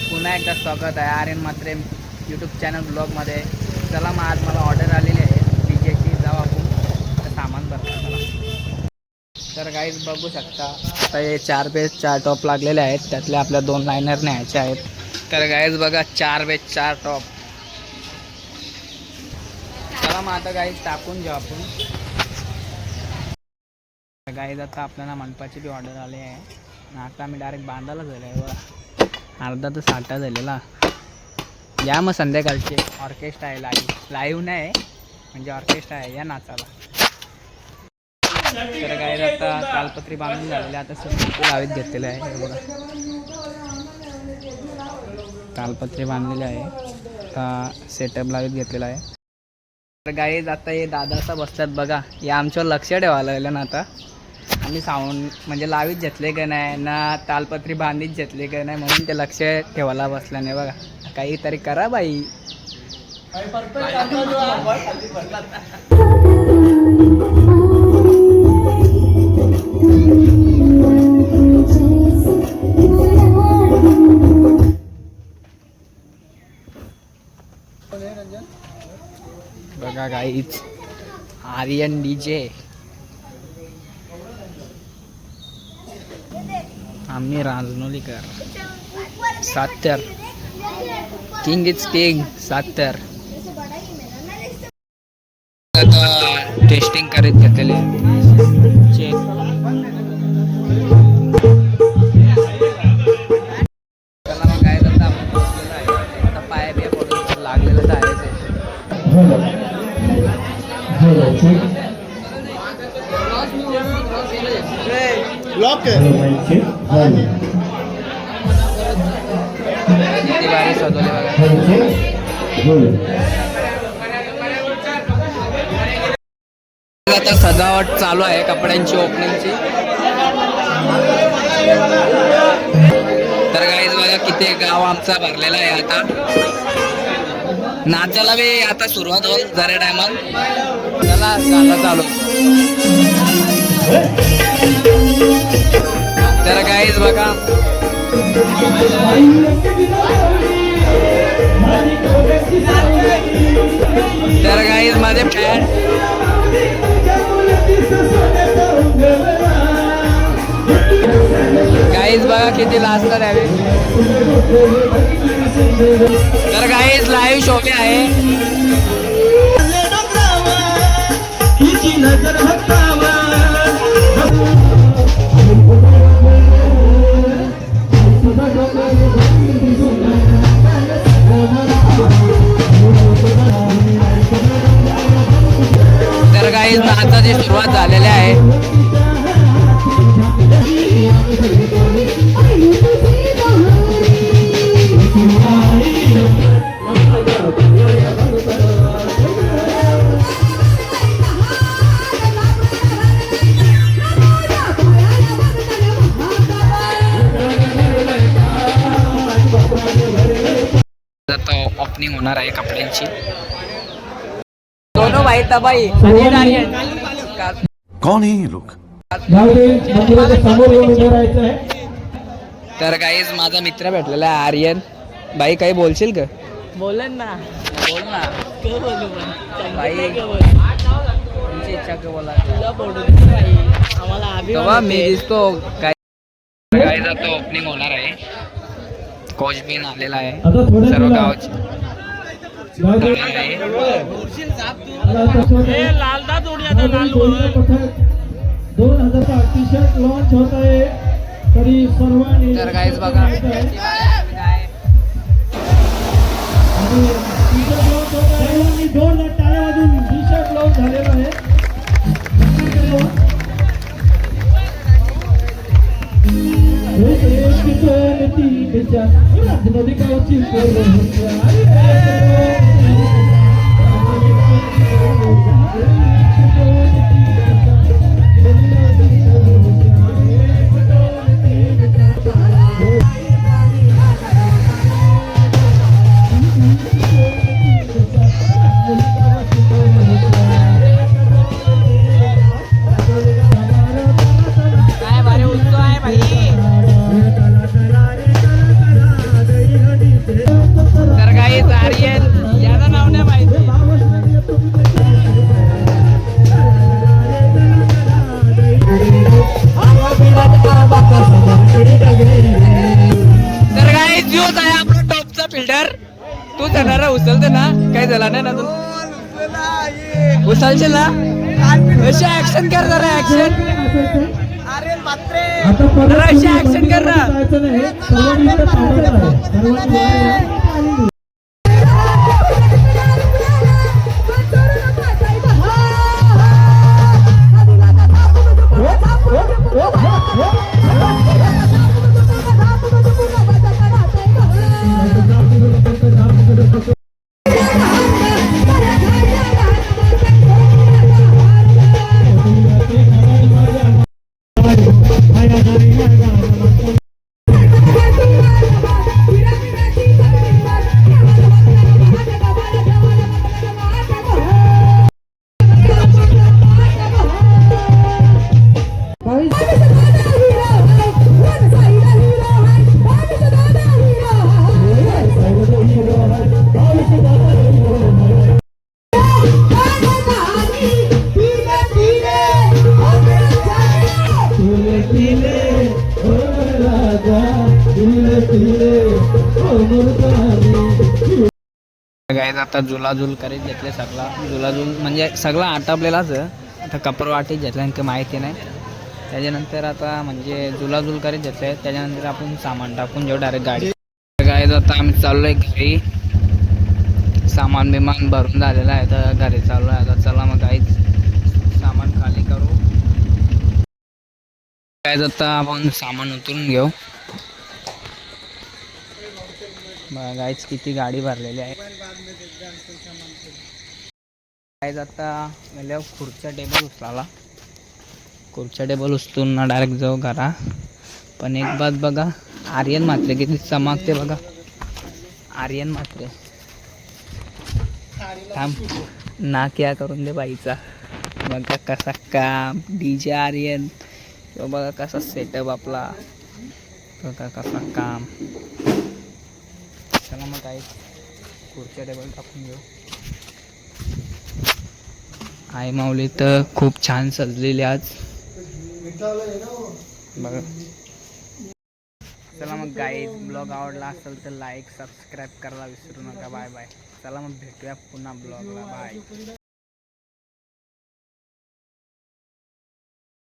तुमचं पुन्हा एकदा स्वागत आहे आर्यन मात्रे यूट्यूब चॅनल ब्लॉगमध्ये चला मग आज मला ऑर्डर आलेली आहे. डीजेची जावा जाऊ आपण. सामान भरतो तर गाईज बघू शकता. आता हे चार बेस चार टॉप लागलेले आहेत. त्यातले आपल्या दोन लायनर न्यायचे आहेत. तर गाईज बघा चार बेस चार टॉप चला मग आता गाईज टाकून घेऊ आपण. गाईज आता आपल्याला मनपाची बी ऑर्डर आली आहे. आता आम्ही डायरेक्ट बांधायला झालं आहे बघा. अर्धा तर साठा झालेला. या मग संध्याकाळचे. ऑर्केस्ट्रा आहे लाईव्ह लाईव्ह नाही म्हणजे ऑर्केस्ट्रा आहे या नाचाला. तर काय आता कालपत्री बांधून झालेले आता सुरू लावीत घेतलेलं आहे. बघा. तालपत्री बांधलेले आहे. आता सेटअप लावीत घेतलेला आहे. तर गाईज आता हे दादा बसतात बघा. या आमच्यावर लक्ष ठेवायला लागलं ना आता. आम्ही साऊंड म्हणजे लावीत घेतले का नाही ना तालपत्री बांधीत घेतले का नाही म्हणून ते लक्ष ठेवायला बसलं नाही बघा काहीतरी करा बाई. बघा गाईच आर्यन डी जे आम्ही राजनोलीकर. सात्तर किंग इज किंग सात्तर आता टेस्टिंग करीत घेतलेले ब्लॉक आता सजावट चालू आहे कपड्यांची ओपनिंगची. तर गाईज बघा किती गाव आमचा भरलेला आहे आता. नाचाला बी आता सुरुवात होईल जरा टायमात चला चालू. बघा. तर गाईज माझे फॅन गाईज बघा किती लाजतात द्यावे. तर गाईज लाईव्ह शोभे आहे. ओपनिंग होणार आहे कपड्यांची. दोनों भाई तबाई कौन है आहे. तर काहीच माझा मित्र भेटलेला आहे आर्यन. बाई काही बोलशील का? बोलन ना. बोल ना. बाई. तुमची इच्छा का बोला. तुला बोलू दे बाई आम्हाला तेव्हा मी. दिसतो. काय काय जातो ओपनिंग होणार आहे. कोच बिन आलेला आहे. सर्व गावाची दोन हजारचा टी शर्ट लॉन्च होत आहे. तरी सर्वांनी तर बघा. दोन टाळ्या वाजून टी शर्ट लॉन्च झालेला आहे. राजनदी गावची ठरणार उचलते ना. काय झालं नाही ना तू उचलशील ना? अशी ऍक्शन कर जरा ऍक्शन आता परत जरा अशी action कर ना. जायचं नाही सर्वांनी इकडे गायज आता झुलाझुल करीत घेतले सगळा. जुलाजुल म्हणजे सगळा आटापलेलाच आता कपरवाटी घेतला की माहिती नाही. त्याच्यानंतर आता म्हणजे जुलाजुल करीत घेतले. त्याच्यानंतर आपण सामान टाकून जेव्हा डायरेक्ट गाडी. गायज आता आम्ही चाललोय घरी. सामान बिमान भरून झालेलं आहे. तर घरी चाललो आहे आता चला मग गाईज सामान खाली करू. गायज आता आपण सामान उतरून घेऊ. बघा गाईच किती गाडी भरलेली आहे. गाईज आता गेल्यावर खुर्च्या टेबल उचलाला खुर्च्या टेबल उचलून ना डायरेक्ट जाऊ घरा. पण एक बात बघा आर्यन मात्रे किती चमकते बघा. आर्यन मात्रे थांब नाक या करून दे बाईचा. बघा कसा काम डी जे आर्यन. किंवा बघा कसा सेटअप आपला. बघा कसा काम. चला मग काही खुर्च्या टेबल टाकून घेऊ. आई माऊली तर खूप छान सजलेली आज. बघा. चला मग गाई ब्लॉग आवडला असेल तर लाईक सबस्क्राईब करायला विसरू नका. बाय बाय चला मग भेटूया पुन्हा ब्लॉगला बाय